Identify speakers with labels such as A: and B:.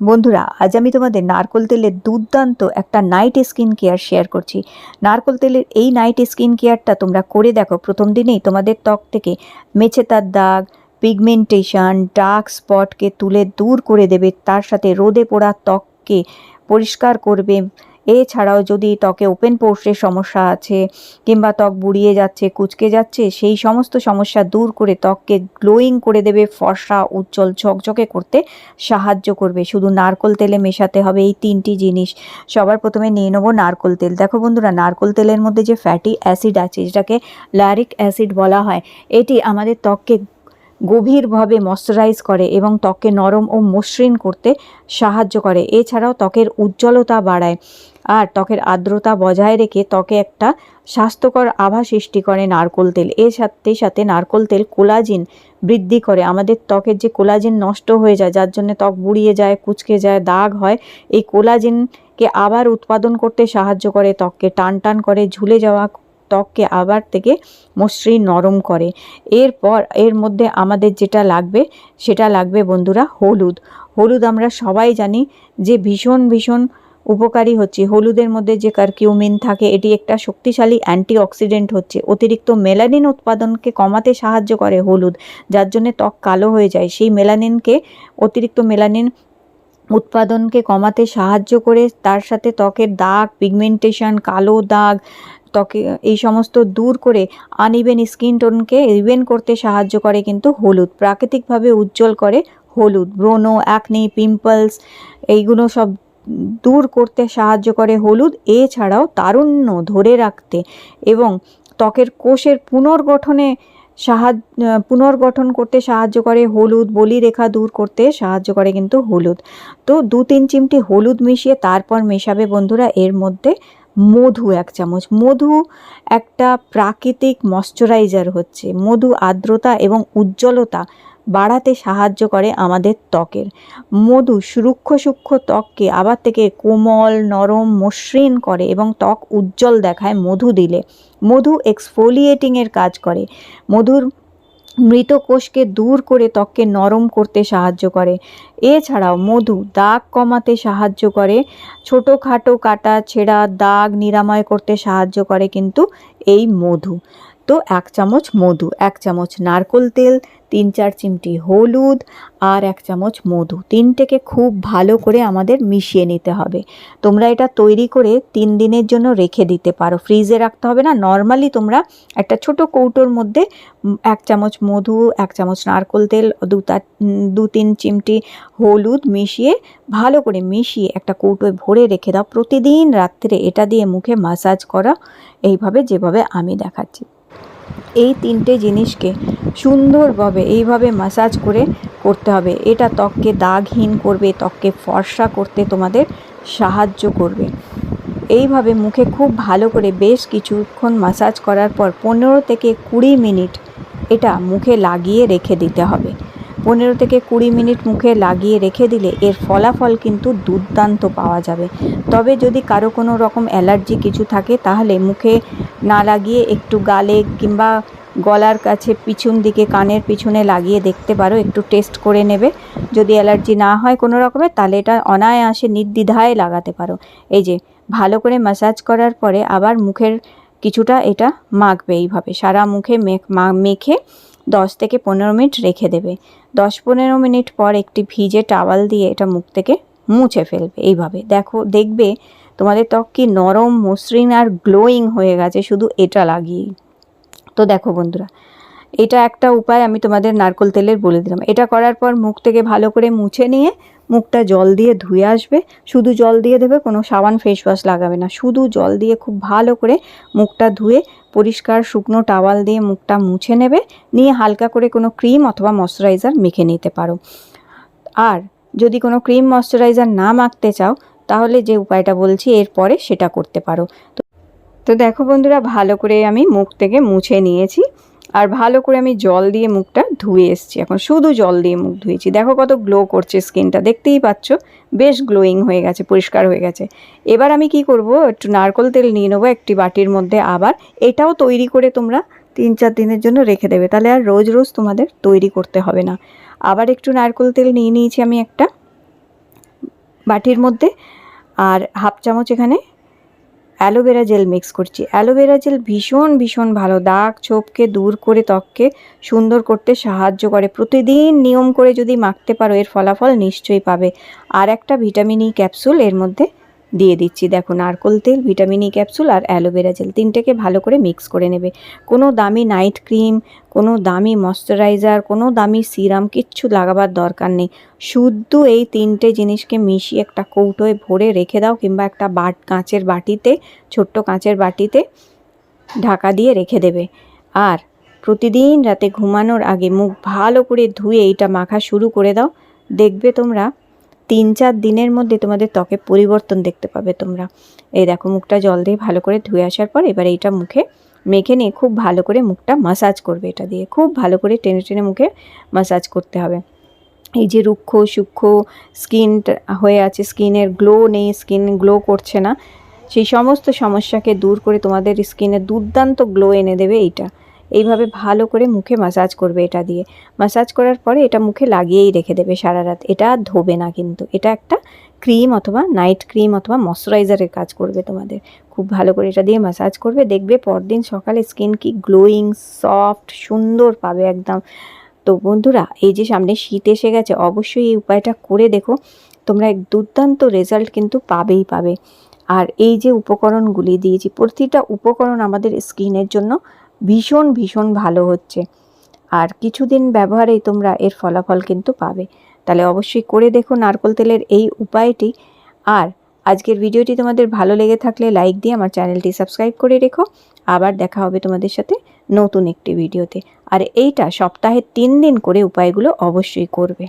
A: বন্ধুরা, আজ আমি তোমাদের নারকোল তেলের দুর্দান্ত একটা নাইট স্কিন কেয়ার শেয়ার করছি। নারকোল তেলের এই নাইট স্কিন কেয়ারটা তোমরা করে দেখো। প্রথম দিনেই তোমাদের ত্বক থেকে মেছে তার দাগ পিগমেন্টেশন ডার্ক স্পটকে তুলে দূর করে দেবে। তার সাথে রোদে পোড়া ত্বককে পরিষ্কার করবে। এছাড়াও যদি ত্বকে ওপেন পোর্সের সমস্যা আছে কিংবা ত্বক বুড়িয়ে যাচ্ছে, কুচকে যাচ্ছে, সেই সমস্ত সমস্যা দূর করে ত্বককে গ্লোয়িং করে দেবে, ফর্সা, উজ্জ্বল, ঝকঝকে করতে সাহায্য করবে। শুধু নারকোল তেলে মেশাতে হবে এই তিনটি জিনিস। সবার প্রথমে নিয়ে নেব নারকোল তেল। দেখো বন্ধুরা, নারকোল তেলের মধ্যে যে ফ্যাটি অ্যাসিড আছে, যেটাকে ল্যারিক অ্যাসিড বলা হয়, এটি আমাদের ত্বককে গভীরভাবে ময়শ্চারাইজ করে এবং ত্বককে নরম ও মসৃণ করতে সাহায্য করে। এছাড়াও ত্বকের উজ্জ্বলতা বাড়ায়। আর ত্বকের আর্দ্রতা বজায় রেখে ত্বকে একটা স্বাস্থ্যকর আভা সৃষ্টি করে নারকোল তেল। এর সাথে সাথে নারকোল তেল কোলাজিন বৃদ্ধি করে। আমাদের ত্বকের যে কোলাজিন নষ্ট হয়ে যায়, যার জন্য ত্বক বুড়িয়ে যায়, কুচকে যায়, দাগ হয়, এই কোলাজিনকে আবার উৎপাদন করতে সাহায্য করে, ত্বককে টান টান করে, ঝুলে যাওয়া ত্বককে আবার থেকে মসৃণ, নরম করে। এরপর এর মধ্যে আমাদের যেটা লাগবে, সেটা লাগবে বন্ধুরা হলুদ। হলুদ আমরা সবাই জানি যে ভীষণ ভীষণ উপকারী হচ্ছে। হলুদের মধ্যে যে কারকিউমিন থাকে, এটি একটা শক্তিশালী অ্যান্টিঅক্সিডেন্ট হচ্ছে। অতিরিক্ত মেলানিন উৎপাদনকে কমাতে সাহায্য করে হলুদ, যার জন্য ত্বক কালো হয়ে যায়। সেই মেলানিনকে, অতিরিক্ত মেলানিন উৎপাদনকে কমাতে সাহায্য করে, তার সাথে ত্বকের দাগ, পিগমেন্টেশন, কালো দাগ, ত্বকে এই সমস্ত দূর করে আনইভেন স্কিন টোনকে ইভেন করতে সাহায্য করে কিন্তু হলুদ। প্রাকৃতিকভাবে উজ্জ্বল করে হলুদ। ব্রণ অ্যাকনি, পিম্পলস, এইগুলো সব দূর করতে সাহায্য করে হলুদ, এছাড়াও তারুণ্য ধরে রাখতে এবং ত্বকের কোষের পুনর্গঠনে সাহায্য পুনর্গঠন করতে সাহায্য করে হলুদ, বলিরেখা দূর করতে সাহায্য করে কিন্তু হলুদ। তো দু তিন চিমটি হলুদ মিশিয়ে তারপর মেশাবে বন্ধুরা, এর মধ্যে মধু এক চামচ। মধু একটা প্রাকৃতিক ময়শ্চারাইজার হচ্ছে। মধু আর্দ্রতা এবং উজ্জ্বলতা বাড়াতে সাহায্য করে আমাদের ত্বকের। মধু সূক্ষ্ম সূক্ষ্ম ত্বককে আবার থেকে কোমল, নরম, মসৃণ করে এবং ত্বক উজ্জ্বল দেখায় মধু দিলে। মধু এক্সফোলিয়েটিংয়ের কাজ করে। মধুর মৃত কোষকে দূর করে ত্বককে নরম করতে সাহায্য করে। এছাড়াও মধু দাগ কমাতে সাহায্য করে। ছোটোখাটো কাটা ছেঁড়া দাগ নিরাময় করতে সাহায্য করে কিন্তু এই মধু। তো এক চামচ মধু, এক চামচ নারকোল তেল, তিন চার চিমটি হলুদ আর এক চামচ মধু। তিনটেকে খুব ভালো করে আমাদের মিশিয়ে নিতে হবে। তোমরা এটা তৈরি করে তিন দিনের জন্য রেখে দিতে পারো। ফ্রিজে রাখতে হবে না। নর্মালি তোমরা একটা ছোট কৌটোর মধ্যে এক চামচ মধু, এক চামচ নারকোল তেল, দু দু তিন চিমটি হলুদ মিশিয়ে ভালো করে মিশিয়ে একটা কৌটোয় ভরে রেখে দাও। প্রতিদিন রাত্রে এটা দিয়ে মুখে মাসাজ করা, এইভাবে যেভাবে আমি দেখাচ্ছি। এই তিনটে জিনিসকে সুন্দরভাবে, এইভাবে মাসাজ করে করতে হবে। এটা ত্বককে দাগহীন করবে, ত্বককে ফর্সা করতে তোমাদের সাহায্য করবে। এইভাবে মুখে খুব ভালো করে বেশ কিছুক্ষণ মাসাজ করার পর পনেরো থেকে কুড়ি মিনিট এটা মুখে লাগিয়ে রেখে দিতে হবে। পনেরো থেকে কুড়ি মিনিট মুখে লাগিয়ে রেখে দিলে এর ফলাফল কিন্তু দুর্দান্ত পাওয়া যাবে। তবে যদি কারও কোনো রকম অ্যালার্জি কিছু থাকে, তাহলে মুখে না লাগিয়ে একটু গালে কিংবা গলার কাছে পিছন দিকে, কানের পিছনে লাগিয়ে দেখতে পারো, একটু টেস্ট করে নেবে। যদি অ্যালার্জি না হয় কোনো রকমের তাহলে এটা অনায়াসে নির্দ্বিধায় লাগাতে পারো। এই যে, ভালো করে ম্যাসাজ করার পরে আবার মুখের কিছুটা এটা মাখবে এইভাবে। সারা মুখে মেখে দশ থেকে পনেরো মিনিট রেখে দেবে। দশ পনেরো মিনিট পর একটি ভিজে টাওয়াল দিয়ে এটা মুখ থেকে মুছে ফেলবে এইভাবে। দেখো, দেখবে তোমাদের ত্বক কি নরম, মসৃণ আর গ্লোয়িং হয়ে গেছে, শুধু এটা লাগিয়েই। তো দেখো বন্ধুরা, এটা একটা উপায় আমি তোমাদের নারকোল তেলের বলে দিলাম। এটা করার পর মুখ থেকে ভালো করে মুছে নিয়ে মুখটা জল দিয়ে ধুয়ে আসবে। শুধু জল দিয়ে দেবে, কোনো সাবান ফেস ওয়াশ লাগাবে না। শুধু জল দিয়ে খুব ভালো করে মুখটা ধুয়ে পরিষ্কার শুকনো টাওয়াল দিয়ে মুখটা মুছে নেবে, নিয়ে হালকা করে কোনো ক্রিম অথবা ময়শ্চারাইজার মেখে নিতে পারো। আর যদি কোনো ক্রিম ময়শ্চারাইজার না মাখতে চাও, তাহলে যে উপায়টা বলছি এরপরে সেটা করতে পারো। তো দেখো বন্ধুরা, ভালো করে আমি মুখ থেকে মুছে নিয়েছি। আর ভালো করে আমি জল দিয়ে মুখটা ধুয়ে এসছি। এখন শুধু জল দিয়ে মুখ ধুয়েছি। দেখো কত গ্লো করছে স্কিনটা। দেখতেই পাচ্ছ, বেশ গ্লোয়িং হয়ে গেছে, পরিষ্কার হয়ে গেছে। এবার আমি কি করব, একটু নারকল তেল নিয়ে নেব একটি বাটির মধ্যে আবার। এটাও তৈরি করে তোমরা তিন চার দিনের জন্য রেখে দেবে। তাহলে আর রোজ রোজ তোমাদের তৈরি করতে হবে না। আবার একটু নারকল তেল নিয়ে নিয়েছি আমি একটা বাটির মধ্যে। আর হাফ চামচ এখানে অ্যালোভেরা জেল মিক্স করছি। অ্যালোভেরা জেল ভীষণ ভীষণ ভালো। দাগ ছোপকে দূর করে, ত্বককে সুন্দর করতে সাহায্য করে। প্রতিদিন নিয়ম করে যদি মাখতে পারো, এর ফলাফল নিশ্চয়ই পাবে। আর একটা ভিটামিন ই ক্যাপসুল এর মধ্যে দিয়ে দিচ্ছি। দেখো নারকোল তেল, ভিটামিন ই ক্যাপসুল আর অ্যালোভেরা জেল তিনটেকে ভালো করে মিক্স করে নেবে। কোনো দামি নাইট ক্রিম কোনো দামি ময়শ্চারাইজার কোনো দামি সিরাম কিচ্ছু লাগাবার দরকার নেই। শুদ্ধ এই তিনটে জিনিসকে মিশিয়ে একটা কৌটোয় ভরে রেখে দাও কিংবা একটা বাট কাঁচের বাটিতে, ছোট্ট কাঁচের বাটিতে ঢাকা দিয়ে রেখে দেবে। আর প্রতিদিন রাতে ঘুমানোর আগে মুখ ভালো করে ধুয়ে এইটা মাখা শুরু করে দাও। দেখবে তোমরা তিন চার দিনের মধ্যে তোমাদের ত্বকে পরিবর্তন দেখতে পাবে তোমরা। এই দেখো, মুখটা জল দিয়ে ভালো করে ধুয়ে আসার পর এবার এইটা মুখে মেখে নিয়ে খুব ভালো করে মুখটা মাসাজ করবে এটা দিয়ে। খুব ভালো করে টেনে টেনে মুখে মাসাজ করতে হবে। এই যে রুক্ষ, সূক্ষ্ম স্কিন হয়ে আছে স্কিনের গ্লো নেই স্কিন গ্লো করছে না। সেই সমস্ত সমস্যাকে দূর করে তোমাদের স্কিনে দুর্দান্ত গ্লো এনে দেবে এইটা। এইভাবে ভালো করে মুখে মাসাজ করবে এটা দিয়ে। মাসাজ করার পরে এটা মুখে লাগিয়েই রেখে দেবে সারা রাত। এটা আর ধোবে না কিন্তু। এটা একটা ক্রিম অথবা নাইট ক্রিম অথবা ময়শ্চারাইজারের কাজ করবে তোমাদের। খুব ভালো করে এটা দিয়ে মাসাজ করবে। দেখবে পরদিন সকালে স্কিন কি গ্লোয়িং সফট সুন্দর পাবে একদম। তো বন্ধুরা, এই যে সামনে শীত এসে গেছে, অবশ্যই এই উপায়টা করে দেখো। তোমরা এক দুর্দান্ত রেজাল্ট কিন্তু পাবেই পাবে। আর এই যে উপকরণগুলি দিয়েছি, প্রতিটা উপকরণ আমাদের স্কিনের জন্য ভীষণ ভীষণ ভালো হচ্ছে। আর কিছুদিন ব্যবহারেই তোমরা এর ফলাফল কিন্তু পাবে। তাহলে অবশ্যই করে দেখো নারকোল তেলের এই উপায়টি। আর আজকের ভিডিওটি তোমাদের ভালো লেগে থাকলে লাইক দিয়ে আমার চ্যানেলটি সাবস্ক্রাইব করে রেখো। আবার দেখা হবে তোমাদের সাথে নতুন একটি ভিডিওতে। আর এইটা সপ্তাহে তিন দিন করে উপায়গুলো অবশ্যই করবে।